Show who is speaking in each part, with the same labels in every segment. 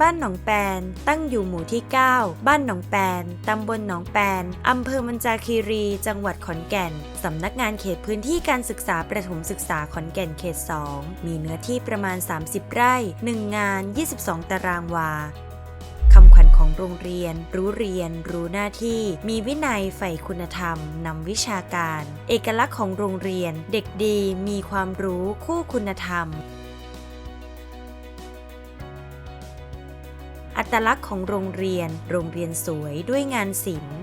Speaker 1: บ้านหนองแปน ตั้งอยู่หมู่ที่ 9 บ้านหนองแปน ตำบลหนองแปน อำเภอมันจาคีรี จังหวัดขอนแก่น สำนักงานเขตพื้นที่การศึกษาประถมศึกษาขอนแก่นเขต 2 มีเนื้อที่ประมาณ 30 ไร่ 1 งาน 22 ตารางวาคำขวัญของโรงเรียน รู้เรียน รู้หน้าที่ มีวินัยใฝ่คุณธรรม นำวิชาการ เอกลักษณ์ของโรงเรียน เด็กดี มีความรู้ คู่คุณธรรม อัตลักษณ์ของโรงเรียน โรงเรียนสวยด้วยงานศิลป์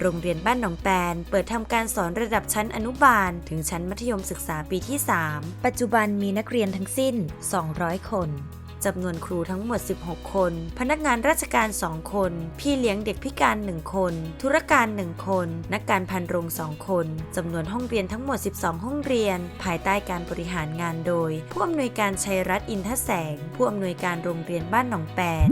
Speaker 1: โรงเรียนบ้านหนองแปน เปิดทำการสอนระดับชั้นอนุบาล ถึงชั้นมัธยมศึกษาปีที่ 3 ปัจจุบันมีนักเรียนทั้งสิ้น 200 คน จำนวนครูทั้งหมด 16 คน พนักงานราชการ 2 คน พี่เลี้ยงเด็กพิการ 1 คน ธุรการ 1 คน นักการพันโรง 2 คนจำนวนห้องเรียนทั้งหมด 12 ห้องเรียน ภายใต้การบริหารงานโดย ผู้อำนวยการชัยรัตน์อินทแสง ผู้อำนวยการโรงเรียนบ้านหนองแปน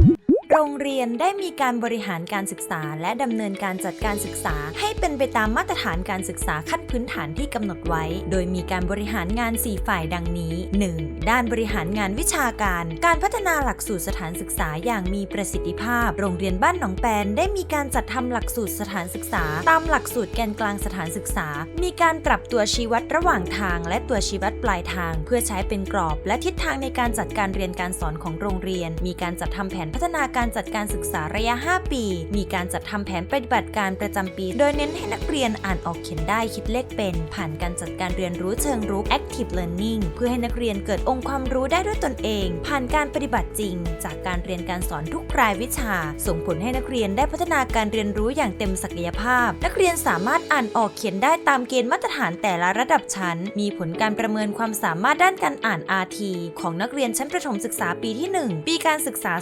Speaker 1: โรงเรียนได้มีการบริหารการศึกษา และดำเนินการจัดการศึกษา ให้เป็นไปตามมาตรฐานการศึกษาขั้นพื้นฐานที่กำหนดไว้ โดยมีการบริหารงาน 4 ฝ่ายดังนี้ 1. ด้านบริหารงานวิชาการ การพัฒนาหลักสูตรสถานศึกษาอย่างมีประสิทธิภาพ โรงเรียนบ้านหนองแปนได้มีการจัดทำหลักสูตรสถานศึกษา ตามหลักสูตรแกนกลางสถานศึกษา มีการปรับตัวชี้วัดระหว่างทาง และตัวชี้วัดปลายทาง เพื่อใช้เป็นกรอบ และทิศทางในการจัดการเรียนการสอนของโรงเรียน มีการจัดทำแผนพัฒนาการการจัดการศึกษาระยะ 5 ปี มีการจัดทำแผนปฏิบัติการประจำปี โดยเน้นให้นักเรียนอ่านออกเขียนได้คิดเลขเป็น ผ่านการจัดการเรียนรู้เชิงรุก active learning เพื่อให้นักเรียนเกิดองค์ความรู้ได้ด้วยตนเอง ผ่านการปฏิบัติจริง จากการเรียนการสอนทุกรายวิชา ส่งผลให้นักเรียนได้พัฒนาการเรียนรู้อย่างเต็มศักยภาพ นักเรียนสามารถอ่านออกเขียนได้ตามเกณฑ์มาตรฐานแต่ละระดับชั้น มีผลการประเมินความสามารถด้านการอ่าน RT ของนักเรียนชั้นประถมศึกษาปีที่ 1 ปีการศึกษา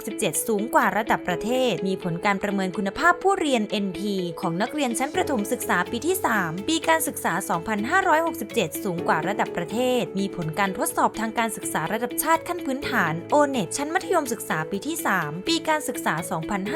Speaker 1: 2567 สูงกว่าระดับประเทศ มีผลการประเมินคุณภาพผู้เรียน NT ของนักเรียนชั้นประถมศึกษาปีที่ 3 ปีการศึกษา 2567 สูงกว่าระดับประเทศ มีผลการทดสอบทางการศึกษาระดับชาติขั้นพื้นฐาน o n e t ชั้นมัธยมศึกษาปีที่ 3 ปีการศึกษา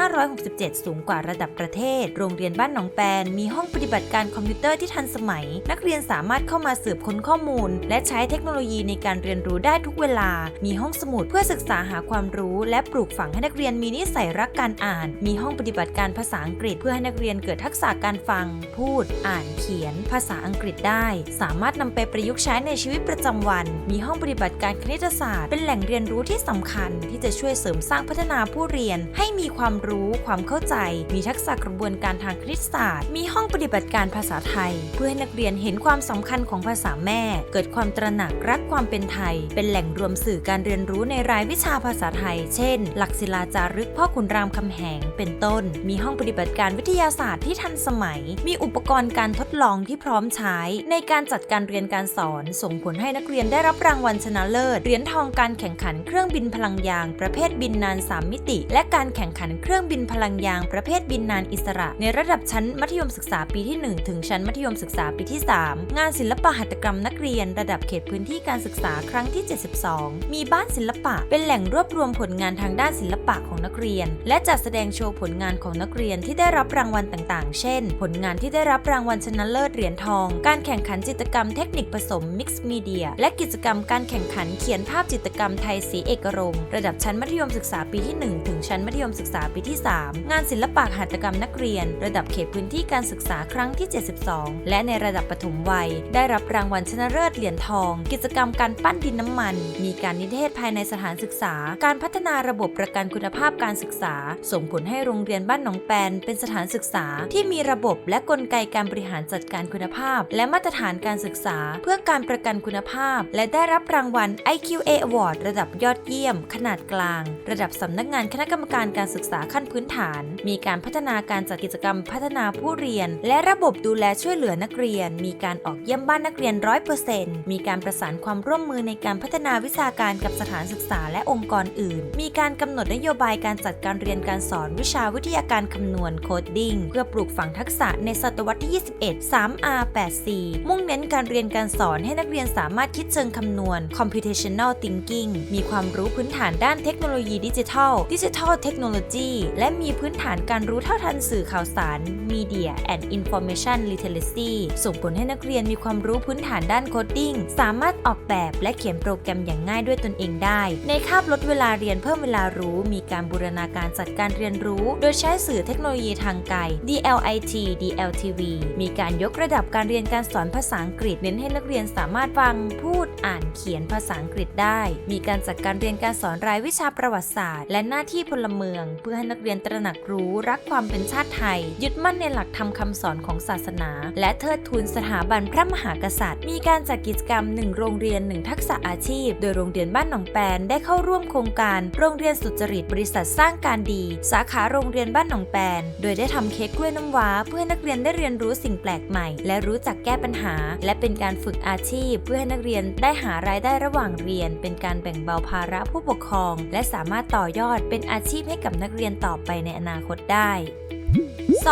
Speaker 1: 2567 สูงกว่าระดับประเทศ โรงเรียนบ้านหนองแปน มีห้องปฏิบัติการคอมพิวเตอร์ที่ทันสมัย นักเรียนสามารถเข้ามาสืบค้นข้อมูล และใช้เทคโนโลยีในการเรียนรู้ได้ทุกเวลา มีห้องสมุดเพื่อศึกษาหาความรู้และปลูกฝังให้นักเรียนมีนิสัยรักการอ่าน มีห้องปฏิบัติการภาษาอังกฤษ เพื่อให้นักเรียนเกิดทักษะการฟัง พูด อ่านเขียน ภาษาอังกฤษได้ สามารถนำไปประยุกต์ใช้ในชีวิตประจำวัน มีห้องปฏิบัติการคณิตศาสตร์ เป็นแหล่งเรียนรู้ที่สำคัญ ที่จะช่วยเสริมสร้างพัฒนาผู้เรียน ให้มีความรู้ความเข้าใจ มีทักษะกระบวนการทางคณิตศาสตร์ มีห้องปฏิบัติการภาษาไทย เพื่อให้นักเรียนเห็นความสำคัญของภาษาแม่ เกิดความตระหนักรักความเป็นไทย เป็นแหล่งรวมสื่อการเรียนรู้ในรายวิชาภาษาไทย เช่นหลักศิลาจารึกพ่อขุนรามคำแหงเป็นต้น มีห้องปฏิบัติการวิทยาศาสตร์ที่ทันสมัย มีอุปกรณ์การทดลองที่พร้อมใช้ ในการจัดการเรียนการสอน ส่งผลให้นักเรียนได้รับรางวัลชนะเลิศเหรียญทองการแข่งขันเครื่องบินพลังยาง ประเภทบินนาน 3 มิติ และการแข่งขันเครื่องบินพลังยาง ประเภทบินนานอิสระ ในระดับชั้นมัธยมศึกษาปีที่ 1 ถึงชั้นมัธยมศึกษาปีที่ 3 งานศิลปะหัตถกรรมนักเรียน ระดับเขตพื้นที่การศึกษาครั้งที่ 72 มีบ้านศิลปะเป็นแหล่งรวบรวมผลงานทางด้านศิลปะของนักเรียน และจัดแสดงโชว์ผลงานของนักเรียนที่ได้รับรางวัลต่างๆ เช่น ผลงานที่ได้รับรางวัลชนะเลิศเหรียญทอง การแข่งขันจิตรกรรมเทคนิคผสมมิกซ์มีเดียและกิจกรรมการแข่งขันเขียนภาพจิตรกรรมไทยสีเอกรงระดับชั้นมัธยมศึกษาปีที่ 1 ถึงชั้นมัธยมศึกษาปีที่ 3 งานศิลปะหัตถกรรมนักเรียน ระดับเขตพื้นที่การศึกษาครั้งที่ 72 และในระดับปฐมวัย ได้รับรางวัลชนะเลิศเหรียญทอง กิจกรรมการปั้นดินน้ำมัน มีการนิเทศภายในสถานศึกษา การพัฒนาระบบประกันคุณภาพการศึกษา ส่งผลให้โรงเรียนบ้านหนองแปนเป็นสถานศึกษาที่มีระบบและกลไกการบริหารจัดการคุณภาพ และมาตรฐานการศึกษา เพื่อการประกันคุณภาพ และได้รับรางวัล IQA Award ระดับยอดเยี่ยม ขนาดกลาง ระดับสำนักงานคณะกรรมการการศึกษาขั้นพื้นฐาน มีการพัฒนาการจัดกิจกรรมพัฒนาผู้เรียน และระบบดูแลช่วยเหลือนักเรียน มีการออกเยี่ยมบ้านนักเรียนร้อยเปอร์เซ็นต์มีการประสานความร่วมมือในการพัฒนาวิชาการกับสถานศึกษาและองค์กรอื่น มีการกำำหนดนโยบายการจัดการเรียนการสอนวิชาวิทยาการคำนวณโคดดิ้งเพื่อปลูกฝังทักษะในศตวรรษที่ 21 3R 8 4 มุ่งเน้นการเรียนการสอนให้นักเรียนสามารถคิดเชิงคำนวณ computational thinking มีความรู้พื้นฐานด้านเทคโนโลยีดิจิทัลดิจิทัลเทคโนโลยีและมีพื้นฐานการรู้เท่าทันสื่อข่าวสาร Media and Information Literacy ส่งผลให้นักเรียนมีความรู้พื้นฐานด้านโคดดิ้งสามารถออกแบบและเขียนโปรแกรมอย่างง่ายด้วยตนเองได้ ในคาบลดเวลาเรียนเพิ่มเวลารู้มีการบูรณาการจัดการเรียนรู้ โดยใช้สื่อเทคโนโลยีทางไกล DLIT DLTV มีการยกระดับการเรียนการสอนภาษาอังกฤษเน้นให้นักเรียนสามารถฟัง พูดอ่านเขียนภาษาอังกฤษได้ มีการจัดการเรียนการสอนรายวิชาประวัติศาสตร์ และหน้าที่พลเมือง เพื่อให้นักเรียนตระหนักรู้รักความเป็นชาติไทย ยึดมั่นในหลักธรรมคำสอนของศาสนา และเทิดทูนสถาบันพระมหากษัตริย์ มีการจัดกิจกรรม 1 โรงเรียน 1 ทักษะอาชีพ โดยโรงเรียนบ้านหนองแปนได้เข้าร่วมโครงการโรงเรียนสุจริตบริษัทสร้างการดี สาขาโรงเรียนบ้านหนองแปน โดยได้ทำเค้กกล้วยน้ำว้า เพื่อให้นักเรียนได้เรียนรู้สิ่งแปลกใหม่ และรู้จักแก้ปัญหา และเป็นการฝึกอาชีพ เพื่อให้นักเรียนได้หารายได้ระหว่างเรียน เป็นการแบ่งเบาภาระผู้ปกครอง และสามารถต่อยอดเป็นอาชีพให้กับนักเรียนต่อไปในอนาคตได้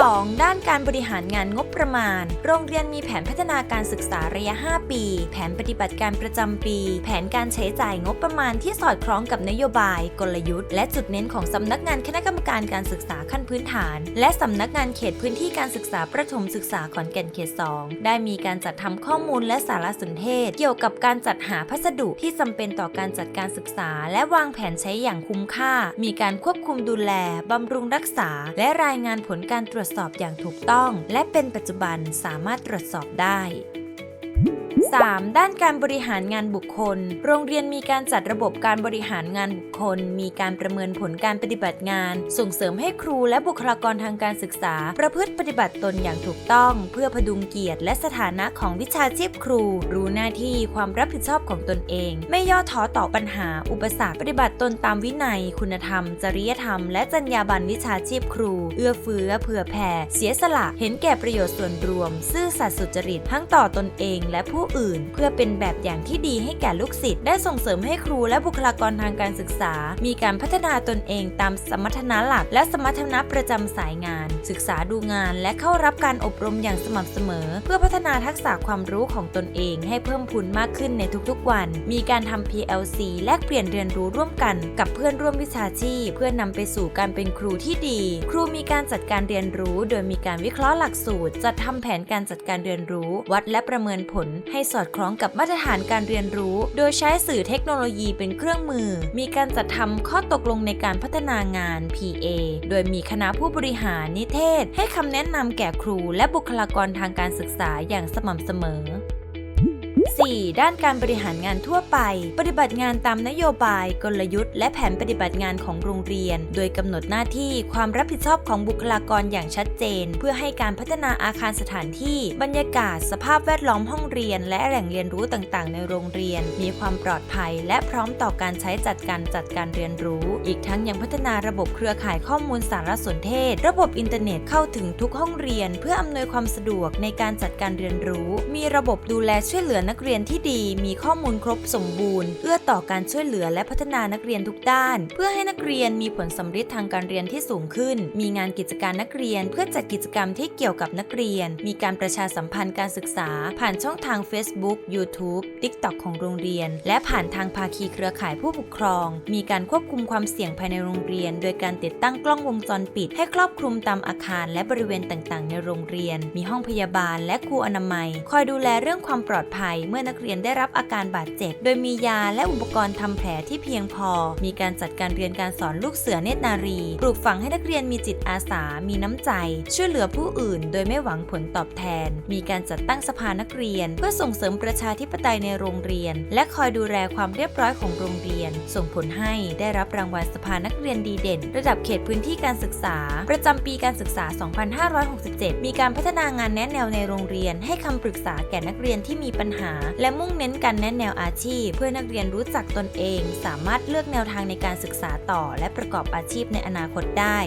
Speaker 1: 2. ด้านการบริหารงานงบประมาณ โรงเรียนมีแผนพัฒนาการศึกษาระยะ 5 ปี แผนปฏิบัติการประจำปี แผนการใช้จ่ายงบประมาณที่สอดคล้องกับนโยบาย กลยุทธ์ และจุดเน้นของสำนักงานคณะกรรมการการศึกษาขั้นพื้นฐาน และสำนักงานเขตพื้นที่การศึกษาประถมศึกษาขอนแก่นเขต 2 ได้มีการจัดทำข้อมูลและสารสนเทศ เกี่ยวกับการจัดหาพัสดุที่จำเป็นต่อการจัดการศึกษา และวางแผนใช้อย่างคุ้มค่า มีการควบคุมดูแลบำรุงรักษา และรายงานผลการตรวจรวจสอบอย่างถูกต้อง และเป็นปัจจุบันสามารถตรวจสอบได้ 3. ด้านการบริหารงานบุคคล โรงเรียนมีการจัดระบบการบริหารงานบุคคล มีการประเมินผลการปฏิบัติงาน ส่งเสริมให้ครูและบุคลากรทางการศึกษา ประพฤติปฏิบัติตนอย่างถูกต้อง เพื่อพดุงเกียรติ และสถานะของวิชาชีพครู รู้หน้าที่ความรับผิดชอบของตนเอง ไม่ย่อท้อต่อปัญหา อุปสรรคปฏิบัติตนตามวินัย คุณธรรม จริยธรรม และจรรยาบรรณวิชาชีพครู เอื้อเฟื้อเผื่อแผ่ เสียสละ เห็นแก่ประโยชน์ส่วนรวม ซื่อสัตย์สุจริตทั้งต่อตนเอง และผู้อื่น เพื่อเป็นแบบอย่างที่ดีให้แก่ลูกศิษย์ได้ส่งเสริมให้ครูและบุคลากรทางการศึกษา มีการพัฒนาตนเองตามสมรรถนะหลัก และสมรรถนะประจำสายงาน ศึกษาดูงานและเข้ารับการอบรมอย่างสม่ำเสมอ เพื่อพัฒนาทักษะความรู้ของตนเองให้เพิ่มพูนมากขึ้นในทุกๆวัน มีการทำ PLC แลกเปลี่ยนเรียนรู้ร่วมกันกับเพื่อนร่วมวิชาชีพ เพื่อนนำไปสู่การเป็นครูที่ดี ครูมีการจัดการเรียนรู้ โดยมีการวิเคราะห์หลักสูตร จัดทำแผนการจัดการเรียนรู้ วัดและประเมินผลให้สอดคล้องกับมาตรฐานการเรียนรู้ โดยใช้สื่อเทคโนโลยีเป็นเครื่องมือ มีการจัดทำข้อตกลงในการพัฒนางาน PA โดยมีคณะผู้บริหารนิเทศ ให้คำแนะนำแก่ครูและบุคลากรทางการศึกษาอย่างสม่ำเสมอ 4. ด้านการบริหารงานทั่วไป ปฏิบัติงานตามนโยบาย กลยุทธ์ และแผนปฏิบัติงานของโรงเรียน โดยกำหนดหน้าที่ความรับผิดชอบของบุคลากรอย่างชัดเจน เพื่อให้การพัฒนาอาคารสถานที่ บรรยากาศ สภาพแวดล้อมห้องเรียน และแหล่งเรียนรู้ต่างๆ ในโรงเรียน มีความปลอดภัย และพร้อมต่อการใช้จัดการจัดการเรียนรู้ อีกทั้งยังพัฒนาระบบเครือข่ายข้อมูลสารสนเทศ ระบบอินเทอร์เน็ตเข้าถึงทุกห้องเรียน เพื่ออำนวยความสะดวกในการจัดการเรียนรู้ มีระบบดูแลช่วยเหลือนักเรียนที่ดีมีข้อมูลครบสมบูรณ์เอื้อต่อการช่วยเหลือและพัฒนานักเรียนทุกด้าน เพื่อให้นักเรียนมีผลสำฤทธิ์ทางการเรียนที่สูงขึ้น มีงานกิจการนักเรียน เพื่อจัดกิจกรรมที่เกี่ยวกับนักเรียน มีการประชาสัมพันธ์การศึกษา ผ่านช่องทาง Facebook YouTube TikTok ของโรงเรียน และผ่านทางภาคีเครือข่ายผู้ปกครอง มีการควบคุมความเสี่ยงภายในโรงเรียน โดยการติดตั้งกล้องวงจรปิด ให้ครอบคลุมตามอาคาร และบริเวณต่างๆ ในโรงเรียน มีห้องพยาบาล และครูอนามัย คอยดูแลเรื่องความปลอดภัยเมื่อนักเรียนได้รับอาการบาดเจ็บ โดยมียาและอุปกรณ์ทำแผลที่เพียงพอ มีการจัดการเรียนการสอนลูกเสือเนตรนารี ปลูกฝังให้นักเรียนมีจิตอาสา มีน้ำใจ ช่วยเหลือผู้อื่น โดยไม่หวังผลตอบแทน มีการจัดตั้งสภานักเรียน เพื่อส่งเสริมประชาธิปไตยในโรงเรียน และคอยดูแลความเรียบร้อยของโรงเรียน ส่งผลให้ได้รับรางวัลสภานักเรียนดีเด่น ระดับเขตพื้นที่การศึกษา ประจำปีการศึกษา 2567 มีการพัฒนางานแนะแนวในโรงเรียน ให้คำปรึกษาแก่นักเรียนที่มีปัญหาและมุ่งเน้นการแนะแนวอาชีพ เพื่อนักเรียนรู้จักตนเอง สามารถเลือกแนวทางในการศึกษาต่อ และประกอบอาชีพในอนาคตได้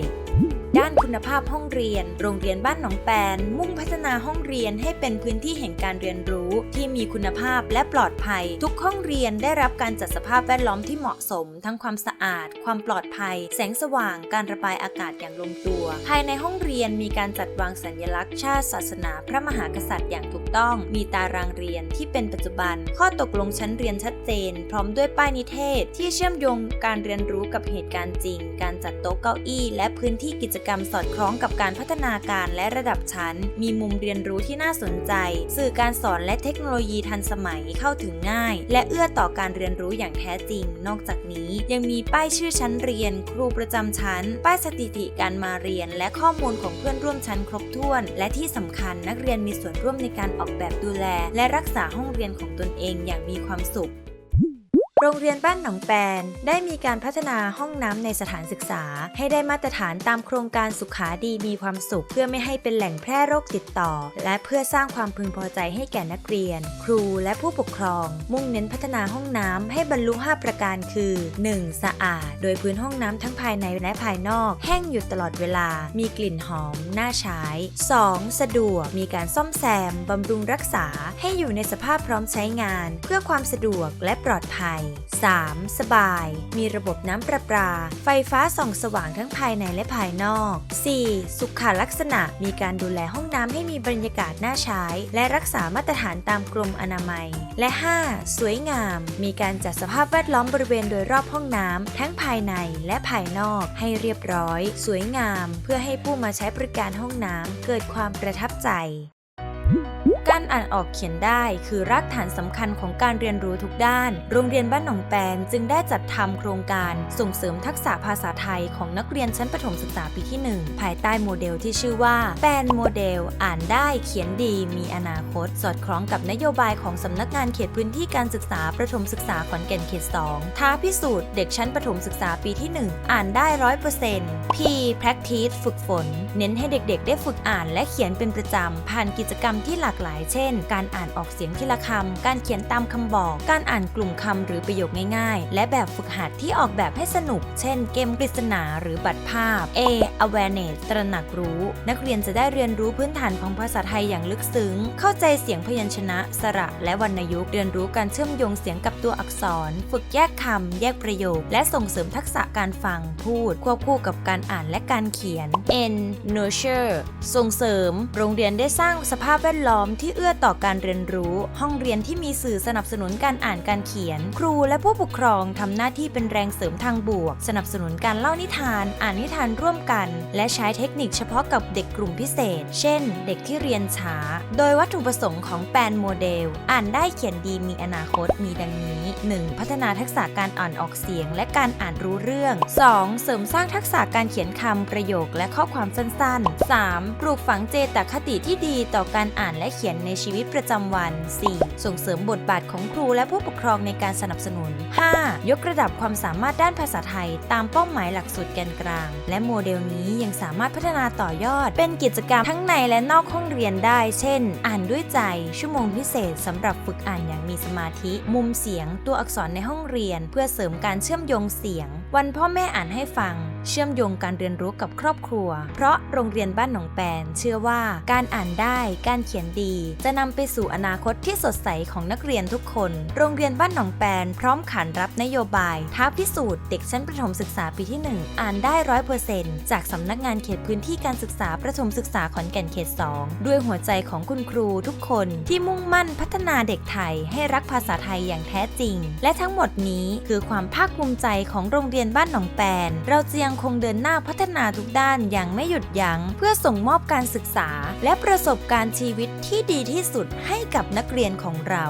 Speaker 1: ด้านคุณภาพห้องเรียน โรงเรียนบ้านหนองแปน มุ่งพัฒนาห้องเรียนให้เป็นพื้นที่แห่งการเรียนรู้ที่มีคุณภาพและปลอดภัย ทุกห้องเรียนได้รับการจัดสภาพแวดล้อมที่เหมาะสม ทั้งความสะอาด ความปลอดภัย แสงสว่าง การระบายอากาศอย่างลงตัว ภายในห้องเรียนมีการจัดวางสัญลักษณ์ชาติศาสนา พระมหากษัตริย์อย่างถูกต้อง มีตารางเรียนที่เป็นปัจจุบัน ข้อตกลงชั้นเรียนชัดเจน พร้อมด้วยป้ายนิเทศ ที่เชื่อมโยงการเรียนรู้กับเหตุการณ์จริง การจัดโต๊ะเก้าอี้ และพื้นที่กิจกรรมสอดคล้องกับการพัฒนาการและระดับชั้น มีมุมเรียนรู้ที่น่าสนใจ สื่อการสอนและเทคโนโลยีทันสมัยเข้าถึงง่าย และเอื้อต่อการเรียนรู้อย่างแท้จริง นอกจากนี้ยังมีป้ายชื่อชั้นเรียน ครูประจำชั้น ป้ายสถิติการมาเรียน และข้อมูลของเพื่อนร่วมชั้นครบถ้วน และที่สำคัญนักเรียนมีส่วนร่วมในการออกแบบดูแล และรักษาห้องเรียนของตนเองอย่างมีความสุข โรงเรียนบ้านหนองแปนได้มีการพัฒนาห้องน้ำในสถานศึกษา ให้ได้มาตรฐานตามโครงการสุขาดีมีความสุข เพื่อไม่ให้เป็นแหล่งแพร่โรคติดต่อ และเพื่อสร้างความพึงพอใจให้แก่นักเรียน ครูและผู้ปกครอง มุ่งเน้นพัฒนาห้องน้ำให้บรรลุ 5 ประการคือ 1. สะอาด โดยพื้นห้องน้ำทั้งภายในและภายนอก แห้งอยู่ตลอดเวลา มีกลิ่นหอมน่าใช้ 2. สะดวก มีการซ่อมแซมบำรุงรักษา ให้อยู่ในสภาพพร้อมใช้งาน เพื่อความสะดวกและปลอดภัย 3. สบาย มีระบบน้ำประปา ไฟฟ้าส่องสว่างทั้งภายในและภายนอก 4. สุขลักษณะ มีการดูแลห้องน้ำให้มีบรรยากาศน่าใช้ และรักษามาตรฐานตามกรมอนามัย และ 5. สวยงาม มีการจัดสภาพแวดล้อมบริเวณโดยรอบห้องน้ำทั้งภายในและภายนอกให้เรียบร้อย สวยงาม เพื่อให้ผู้มาใช้บริการห้องน้ำเกิดความประทับใจ การอ่านออกเขียนได้ คือรากฐานสำคัญของการเรียนรู้ทุกด้าน โรงเรียนบ้านหนองแปนจึงได้จัดทำโครงการส่งเสริมทักษะภาษาไทยของนักเรียนชั้นประถมศึกษาปีที่ 1 ภายใต้โมเดลที่ชื่อว่าแปนโมเดล อ่านได้เขียนดีมีอนาคต สอดคล้องกับนโยบายของสำนักงานเขตพื้นที่การศึกษาประถมศึกษาขอนแก่นเขต 2 ท้าพิสูจน์เด็กชั้นประถมศึกษาปีที่ 1 อ่านได้ร้อยเปอร์เซ็นต์ P practice ฝึกฝน เน้นให้เด็กๆ ได้ฝึกอ่านและเขียนเป็นประจำผ่านกิจกรรมที่หลากหลายเช่น การอ่านออกเสียงทีละคำ การเขียนตามคำบอก การอ่านกลุ่มคำหรือประโยคง่ายๆ และแบบฝึกหัดที่ออกแบบให้สนุก เช่น เกมปริศนาหรือบัตรภาพ A awareness ตระหนักรู้ นักเรียนจะได้เรียนรู้พื้นฐานของภาษาไทยอย่างลึกซึ้ง เข้าใจเสียงพยัญชนะ สระ และวรรณยุกต์ เรียนรู้การเชื่อมโยงเสียงกับตัวอักษร ฝึกแยกคำ แยกประโยค และส่งเสริมทักษะการฟัง พูด ควบคู่กับการอ่านและการเขียน N nurture ส่งเสริม โรงเรียนได้สร้างสภาพแวดล้อมที่เอื้อต่อการเรียนรู้ ห้องเรียนที่มีสื่อสนับสนุนการอ่านการเขียน ครูและผู้ปกครองทำหน้าที่เป็นแรงเสริมทางบวก สนับสนุนการเล่านิทาน อ่านนิทานร่วมกัน และใช้เทคนิคเฉพาะกับเด็กกลุ่มพิเศษ เช่น เด็กที่เรียนช้า โดยวัตถุประสงค์ของแปนโมเดล อ่านได้เขียนดีมีอนาคตมีดังนี้ 1. พัฒนาทักษะการอ่านออกเสียง และการอ่านรู้เรื่อง 2. เสริมสร้างทักษะการเขียนคำประโยคและข้อความสั้นๆ 3. ปลูกฝังเจตคติที่ดีต่อการอ่านและเขียนในชีวิตประจำวัน 4. ส่งเสริมบทบาทของครูและผู้ปกครองในการสนับสนุน 5. ยกระดับความสามารถด้านภาษาไทย ตามเป้าหมายหลักสูตรแกนกลาง และโมเดลนี้ยังสามารถพัฒนาต่อยอด เป็นกิจกรรมทั้งในและนอกห้องเรียนได้ เช่น อ่านด้วยใจ ชั่วโมงพิเศษสำหรับฝึกอ่านอย่างมีสมาธิ มุมเสียง ตัวอักษรในห้องเรียน เพื่อเสริมการเชื่อมโยงเสียง วันพ่อแม่อ่านให้ฟัง เชื่อมโยงการเรียนรู้กับครอบครัว เพราะโรงเรียนบ้านหนองแปน เชื่อว่าการอ่านได้การเขียนดี จะนำไปสู่อนาคตที่สดใสของนักเรียนทุกคน โรงเรียนบ้านหนองแปน พร้อมขานรับนโยบาย ท้าพิสูจน์เด็กชั้นประถมศึกษาปีที่ 1 อ่านได้ร้อยเปอร์เซ็นต์จากสำนักงานเขตพื้นที่การศึกษาประถมศึกษาขอนแก่นเขต 2 ด้วยหัวใจของคุณครูทุกคนที่มุ่งมั่นพัฒนาเด็กไทยให้รักภาษาไทยอย่างแท้จริง และทั้งหมดนี้คือความภาคภูมิใจของโรงเรียนบ้านหนองแปน เราจะยังคงเดินหน้าพัฒนาทุกด้านอย่างไม่หยุดยัง้งเพื่อส่งมอบการศึกษา และประสบการณ์ชีวิตที่ดีที่สุดให้กับนักเรียนของเรา